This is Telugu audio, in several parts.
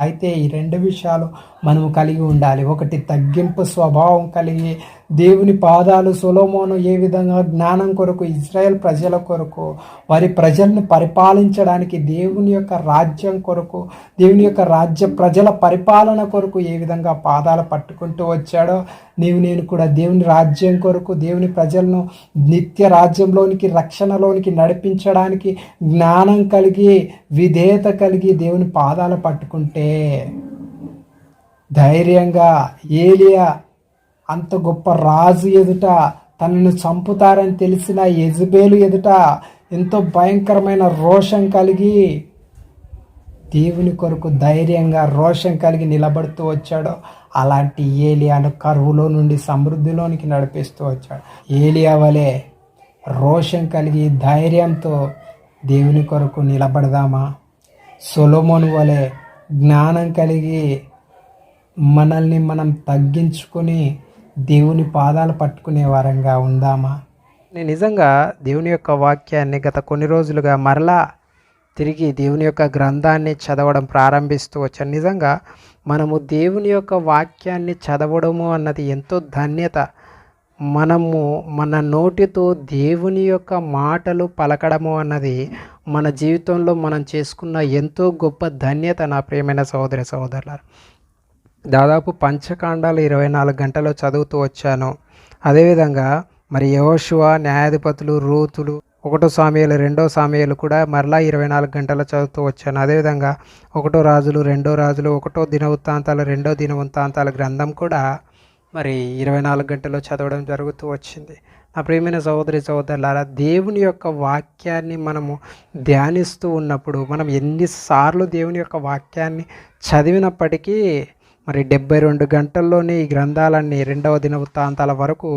అయితే ఈ రెండు విషయాలు మనము కలిగి ఉండాలి. ఒకటి తగ్గింపు స్వభావం కలిగి దేవుని పాదాలు సులోమోను ఏ విధంగా జ్ఞానం కొరకు ఇజ్రాయెల్ ప్రజల కొరకు వారి ప్రజలను పరిపాలించడానికి దేవుని యొక్క రాజ్యం కొరకు దేవుని యొక్క రాజ్య ప్రజల పరిపాలన కొరకు ఏ విధంగా పాదాలు పట్టుకుంటూ వచ్చాడో నీవు నేను కూడా దేవుని రాజ్యం కొరకు దేవుని ప్రజలను నిత్య రాజ్యంలోనికి రక్షణలోనికి నడిపించడానికి జ్ఞానం కలిగి విధేయత కలిగి దేవుని పాదాలు పట్టుకుంటే ధైర్యంగా ఏలియా అంత గొప్ప రాజు ఎదుట తనను చంపుతారని తెలిసిన యజబేలు ఎదుట ఎంతో భయంకరమైన రోషం కలిగి దేవుని కొరకు ధైర్యంగా రోషం కలిగి నిలబడుతూ వచ్చాడో. అలాంటి ఏలియాను కరువులో నుండి సమృద్ధిలోనికి నడిపిస్తూ వచ్చాడు. ఏలియా వలె రోషం కలిగి ధైర్యంతో దేవుని కొరకు నిలబడదామా? సొలోమోను వలె జ్ఞానం కలిగి మనల్ని మనం తగ్గించుకొని దేవుని పాదాలు పట్టుకునే వారంగా ఉందామా? నేను నిజంగా దేవుని యొక్క వాక్యాన్ని గత కొన్ని రోజులుగా మరలా తిరిగి దేవుని యొక్క గ్రంథాన్ని చదవడం ప్రారంభిస్తూ వచ్చాను. నిజంగా మనము దేవుని యొక్క వాక్యాన్ని చదవడము అన్నది ఎంతో ధన్యత. మనము మన నోటితో దేవుని యొక్క మాటలు పలకడము అన్నది మన జీవితంలో మనం చేసుకున్న ఎంతో గొప్ప ధన్యత నా ప్రియమైన సహోదరి సహోదరులారు. దాదాపు పంచకాండాలు ఇరవై నాలుగు గంటలు చదువుతూ వచ్చాను. అదేవిధంగా మరి యోషువ న్యాయాధిపతులు రూతులు ఒకటో సామ్యాలు రెండో సామ్యాలు కూడా మరలా ఇరవై నాలుగు గంటలు చదువుతూ వచ్చాను. అదేవిధంగా ఒకటో రాజులు రెండో రాజులు ఒకటో దినవృత్తాంతాలు రెండో దినవృత్తాంతాల గ్రంథం కూడా మరి ఇరవై నాలుగు గంటలు చదవడం జరుగుతూ వచ్చింది. నా ప్రియమైన సహోదరి సహోదరులారా దేవుని యొక్క వాక్యాన్ని మనము ధ్యానిస్తూ ఉన్నప్పుడు మనం ఎన్నిసార్లు దేవుని యొక్క వాక్యాన్ని చదివినప్పటికీ మరి డెబ్బై రెండు గంటల్లోనే ఈ గ్రంథాలన్నీ రెండవ దినవృత్తాంతాల వరకు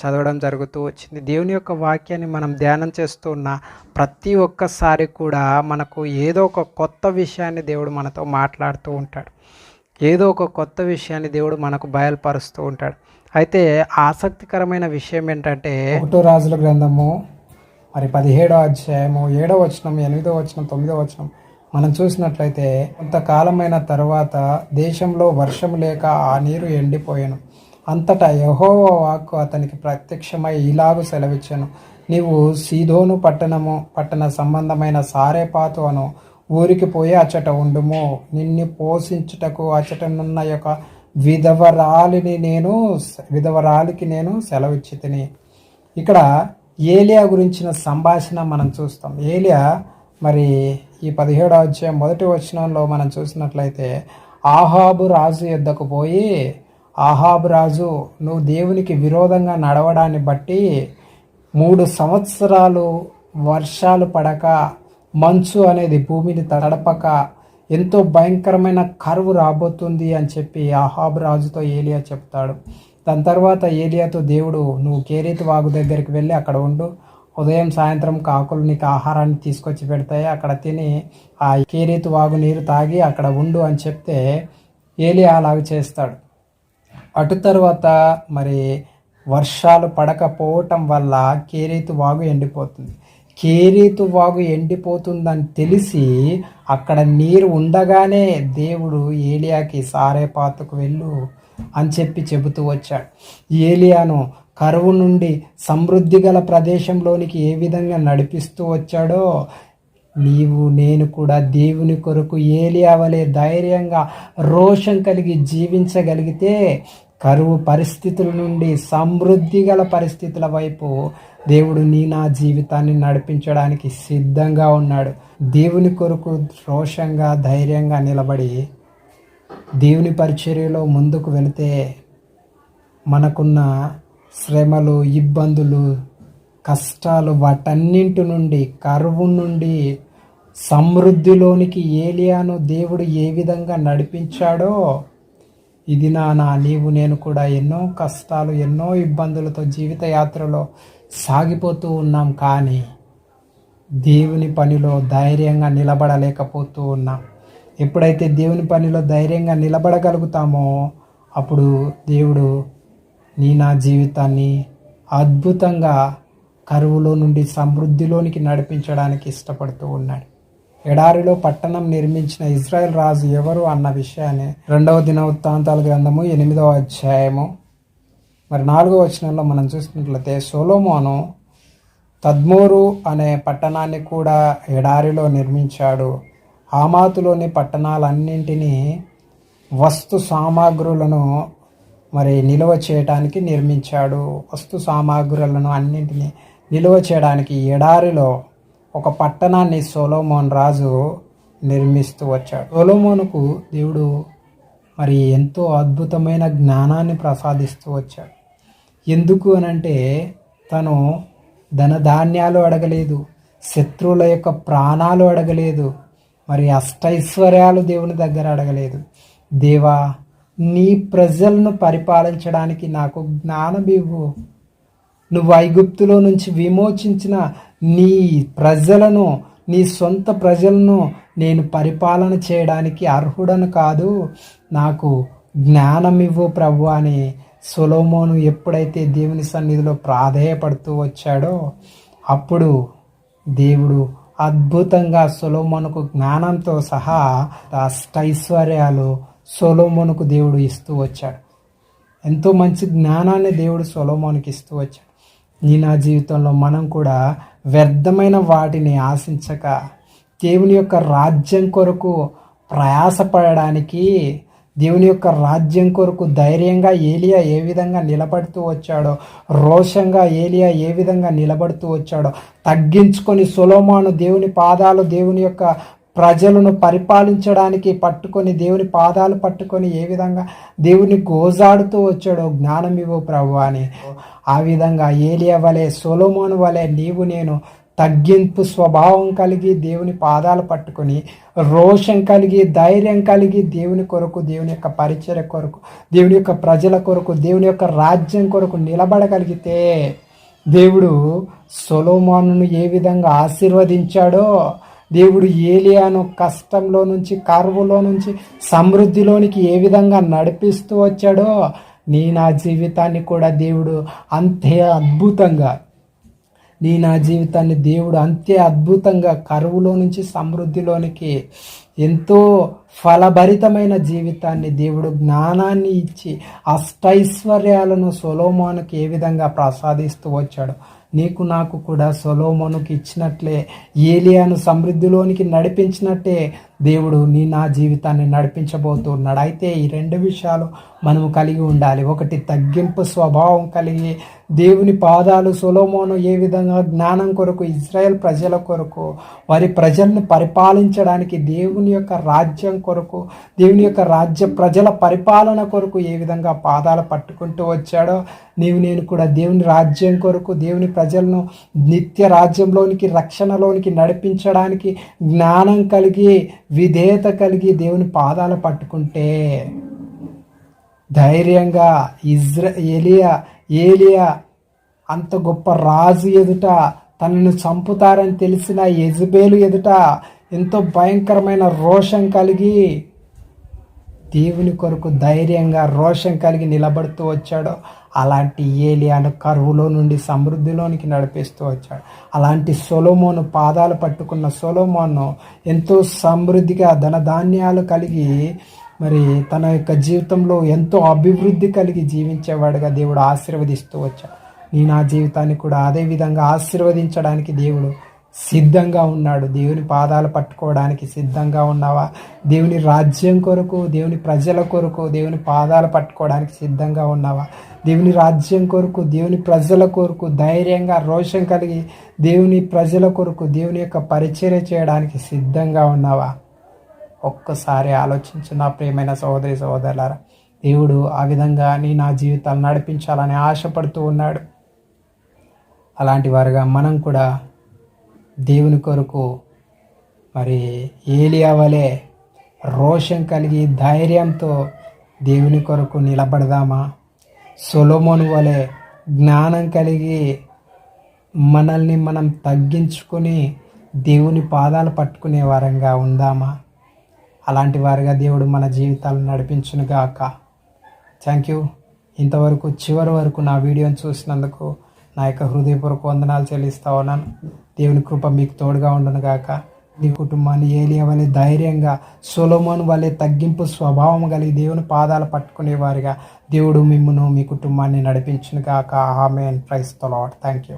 చదవడం జరుగుతూ వచ్చింది. దేవుని యొక్క వాక్యాన్ని మనం ధ్యానం చేస్తూ ఉన్న ప్రతి ఒక్కసారి కూడా మనకు ఏదో ఒక కొత్త విషయాన్ని దేవుడు మనతో మాట్లాడుతూ ఉంటాడు. ఏదో ఒక కొత్త విషయాన్ని దేవుడు మనకు బయలుపరుస్తూ ఉంటాడు. అయితే ఆసక్తికరమైన విషయం ఏంటంటే ఒకటో రాజుల గ్రంథము మరి పదిహేడో అధ్యాయము ఏడో వచనం ఎనిమిదో వచనం తొమ్మిదో వచనం మనం చూసినట్లయితే కొంతకాలమైన తర్వాత దేశంలో వర్షం లేక ఆ నీరు ఎండిపోయాను. అంతటా యహోవ వాక్కు అతనికి ప్రత్యక్షమై ఇలాగు సెలవిచ్చాను. నీవు సీదోను పట్టణము పట్టణ సంబంధమైన సారేపాతు అను ఊరికి పోయి అచ్చట ఉండుము. నిన్ను పోషించుటకు అచ్చటనున్న యొక్క విధవరాలిని నేను విధవరాలికి నేను సెలవిచ్చి తిని ఇక్కడ ఏలియా గురించిన సంభాషణ మనం చూస్తాం. ఏలియా మరి ఈ పదిహేడో అధ్యాయం మొదటి వచనంలో మనం చూసినట్లయితే ఆహాబు రాజు ఎద్దకు పోయి ఆహాబు రాజు నువ్వు దేవునికి విరోధంగా నడవడాన్ని బట్టి మూడు సంవత్సరాలు వర్షాలు పడక మంచు అనేది భూమిని తడపక ఎంతో భయంకరమైన కరువు రాబోతుంది అని చెప్పి ఆహాబ్ రాజుతో ఏలియా చెప్తాడు. దాని తర్వాత ఏలియాతో దేవుడు నువ్వు కేరీతి వాగు దగ్గరికి వెళ్ళి అక్కడ ఉండు. ఉదయం సాయంత్రం కాకులు నీకు ఆహారాన్ని తీసుకొచ్చి పెడతాయి. అక్కడ తిని ఆ కేరీతు వాగు నీరు తాగి అక్కడ ఉండు అని చెప్తే ఏలియా అలాగ చేస్తాడు. అటు తర్వాత మరి వర్షాలు పడకపోవటం వల్ల కేరీతు వాగు ఎండిపోతుంది. కేరీతు వాగు ఎండిపోతుందని తెలిసి అక్కడ నీరు ఉండగానే దేవుడు ఏలియాకి సారేపాతకు వెళ్ళు అని చెప్పి చెబుతూ వచ్చాడు. ఏలియాను కరువు నుండి సమృద్ధి గల ప్రదేశంలోనికి ఏ విధంగా నడిపిస్తూ వచ్చాడో నీవు నేను కూడా దేవుని కొరకు ఏలియావలే ధైర్యంగా రోషం కలిగి జీవించగలిగితే కరువు పరిస్థితుల నుండి సమృద్ధి గల పరిస్థితుల వైపు దేవుడు నీ నా జీవితాన్ని నడిపించడానికి సిద్ధంగా ఉన్నాడు. దేవుని కొరకు రోషంగా ధైర్యంగా నిలబడి దేవుని పరిచర్యలో ముందుకు వెళితే మనకున్న శ్రమలు ఇబ్బందులు కష్టాలు వాటన్నింటి నుండి కరువు నుండి సమృద్ధిలోనికి ఏలియాను దేవుడు ఏ విధంగా నడిపించాడో ఇది నానా నీవు నేను కూడా ఎన్నో కష్టాలు ఎన్నో ఇబ్బందులతో జీవిత యాత్రలో సాగిపోతూ ఉన్నాం కానీ దేవుని పనిలో ధైర్యంగా నిలబడలేకపోతూ ఉన్నాం. ఎప్పుడైతే దేవుని పనిలో ధైర్యంగా నిలబడగలుగుతామో అప్పుడు దేవుడు నీ నా జీవితాన్ని అద్భుతంగా కరువులో నుండి సమృద్ధిలోనికి నడిపించడానికి ఇష్టపడుతూ ఉన్నాడు. ఎడారిలో పట్టణం నిర్మించిన ఇజ్రాయెల్ రాజు ఎవరు అన్న విషయాన్ని రెండవ దినవృత్తాంతాల గ్రంథము ఎనిమిదవ అధ్యాయము మరి నాలుగవ వచనంలో మనం చూసినట్లయితే సోలోమోను తద్మూరు అనే పట్టణాన్ని కూడా ఎడారిలో నిర్మించాడు. ఆమాతులోని పట్టణాలన్నింటినీ వస్తు సామాగ్రులను మరి నిల్వ చేయడానికి నిర్మించాడు వస్తు సామాగ్రులను అన్నింటినీ నిల్వ చేయడానికి ఎడారిలో ఒక పట్టణాన్ని సోలోమోన్ రాజు నిర్మిస్తూ వచ్చాడు. సోలోమోనుకు దేవుడు మరి ఎంతో అద్భుతమైన జ్ఞానాన్ని ప్రసాదిస్తూ వచ్చాడు. ఎందుకు అనంటే తను ధనధాన్యాలు అడగలేదు శత్రువుల యొక్క ప్రాణాలు అడగలేదు మరి అష్టైశ్వర్యాలు దేవుని దగ్గర అడగలేదు. దేవా నీ ప్రజలను పరిపాలించడానికి నాకు జ్ఞానమివ్వు నువ్వు ఐగుప్తులో నుంచి విమోచించిన నీ ప్రజలను నీ సొంత ప్రజలను నేను పరిపాలన చేయడానికి అర్హుడను కాదు. నాకు జ్ఞానమివ్వు ప్రభు అని సొలోమోను ఎప్పుడైతే దేవుని సన్నిధిలో ప్రాధేయపడుతూ వచ్చాడో అప్పుడు దేవుడు అద్భుతంగా సొలోమోనుకు జ్ఞానంతో సహా అష్టైశ్వర్యాలు సొలోమోనుకు దేవుడు ఇస్తూ వచ్చాడు. ఎంతో మంచి జ్ఞానాన్ని దేవుడు సొలోమోనికి ఇస్తూ వచ్చాడు. నీ నా జీవితంలో మనం కూడా వ్యర్థమైన వాటిని ఆశించక దేవుని యొక్క రాజ్యం కొరకు ప్రయాసపడడానికి దేవుని యొక్క రాజ్యం కొరకు ధైర్యంగా ఏలియా ఏ విధంగా నిలబడుతూ వచ్చాడో రోషంగా ఏలియా ఏ విధంగా నిలబడుతూ వచ్చాడో తగ్గించుకొని సులోమాను దేవుని పాదాలు దేవుని యొక్క ప్రజలను పరిపాలించడానికి పట్టుకొని దేవుని పాదాలు పట్టుకొని ఏ విధంగా దేవుని గోజాడుతూ వచ్చాడో జ్ఞానం ఇవ్వు ప్రభు అని. ఆ విధంగా ఏలియా వలె సొలోమోను వలె నీవు నేను తగ్గింపు స్వభావం కలిగి దేవుని పాదాలు పట్టుకొని రోషం కలిగి ధైర్యం కలిగి దేవుని కొరకు దేవుని యొక్క పరిచయ కొరకు దేవుని యొక్క ప్రజల కొరకు దేవుని యొక్క రాజ్యం కొరకు నిలబడగలిగితే దేవుడు సొలోమాను ఏ విధంగా ఆశీర్వదించాడో దేవుడు ఏలియాను కష్టంలో నుంచి కరువులో నుంచి సమృద్ధిలోనికి ఏ విధంగా నడిపిస్తూ వచ్చాడో నీ నా జీవితాన్ని కూడా దేవుడు అంతే అద్భుతంగా నీ నా జీవితాన్ని దేవుడు అంతే అద్భుతంగా కరువులో నుంచి సమృద్ధిలోనికి ఎంతో ఫలభరితమైన జీవితాన్ని దేవుడు జ్ఞానాన్ని ఇచ్చి అష్టైశ్వర్యాలను సొలోమోనుకి ఏ విధంగా ప్రసాదిస్తూ వచ్చాడు. నీకు నాకు కూడా సొలోమోనుకి ఇచ్చినట్లే ఏలియాను సమృద్ధిలోనికి నడిపించినట్టే దేవుడు నీ నా జీవితాన్ని నడిపించబోతున్నాడు. అయితే ఈ రెండు విషయాలు మనము కలిగి ఉండాలి. ఒకటి తగ్గింపు స్వభావం కలిగి దేవుని పాదాలు సొలోమోను ఏ విధంగా జ్ఞానం కొరకు ఇజ్రాయెల్ ప్రజల కొరకు వారి ప్రజల్ని పరిపాలించడానికి దేవుని దేవుని యొక్క రాజ్యం కొరకు దేవుని యొక్క రాజ్య ప్రజల పరిపాలన కొరకు ఏ విధంగా పాదాలు పట్టుకుంటూ వచ్చాడో నీవు నేను కూడా దేవుని రాజ్యం కొరకు దేవుని ప్రజలను నిత్య రాజ్యంలోనికి రక్షణలోనికి నడిపించడానికి జ్ఞానం కలిగి విధేయత కలిగి దేవుని పాదాలు పట్టుకుంటే ధైర్యంగా ఇజ్ర ఏలియా ఏలియా అంత గొప్ప రాజు ఎదుట తనను చంపుతారని తెలిసిన యజుబేలు ఎదుట ఎంతో భయంకరమైన రోషం కలిగి దేవుని కొరకు ధైర్యంగా రోషం కలిగి నిలబడుతూ వచ్చాడో. అలాంటి ఏలియాను కరువులో నుండి సమృద్ధిలోనికి నడిపిస్తూ వచ్చాడు. అలాంటి సొలోమోను పాదాలు పట్టుకున్న సొలోమోను ఎంతో సమృద్ధిగా ధనధాన్యాలు కలిగి మరి తన యొక్క జీవితంలో ఎంతో అభివృద్ధి కలిగి జీవించేవాడుగా దేవుడు ఆశీర్వదిస్తూ వచ్చాడు. నీ నా జీవితాన్ని కూడా అదే విధంగా ఆశీర్వదించడానికి దేవుడు సిద్ధంగా ఉన్నాడు. దేవుని పాదాలు పట్టుకోవడానికి సిద్ధంగా ఉన్నావా? దేవుని రాజ్యం కొరకు దేవుని ప్రజల కొరకు దేవుని పాదాలు పట్టుకోవడానికి సిద్ధంగా ఉన్నావా? దేవుని రాజ్యం కొరకు దేవుని ప్రజల కొరకు ధైర్యంగా రోషం కలిగి దేవుని ప్రజల కొరకు దేవుని యొక్క పరిచర్య చేయడానికి సిద్ధంగా ఉన్నావా? ఒక్కసారి ఆలోచించు నా ప్రియమైన సహోదరి సహోదరులారా. దేవుడు ఆ విధంగా నీ నా జీవితాలు నడిపించాలని ఆశపడుతూ ఉన్నాడు. అలాంటి వారుగా మనం కూడా దేవుని కొరకు మరి ఏలియా వలె రోషం కలిగి ధైర్యంతో దేవుని కొరకు నిలబడదామా? సొలోమోను వలె జ్ఞానం కలిగి మనల్ని మనం తగ్గించుకొని దేవుని పాదాలు పట్టుకునే వారంగా ఉందామా? అలాంటి వారిగా దేవుడు మన జీవితాలను నడిపించునుగాక. థ్యాంక్ యూ ఇంతవరకు చివరి వరకు నా వీడియోని చూసినందుకు నా యొక్క హృదయపూర్వక వందనాలు చెల్లిస్తా ఉన్నాను. దేవుని కృప మీకు తోడుగా ఉండను గాక. నీ కుటుంబాన్ని ఏలియా వలె ధైర్యంగా సొలొమోన్ వలె తగ్గింపు స్వభావం కలిగి దేవుని పాదాలు పట్టుకునేవారిగా. దేవుడు మిమ్మను మీ కుటుంబాన్ని నడిపించును గాక. ఆమె ప్రైస్ తలాడ్ థ్యాంక్ యూ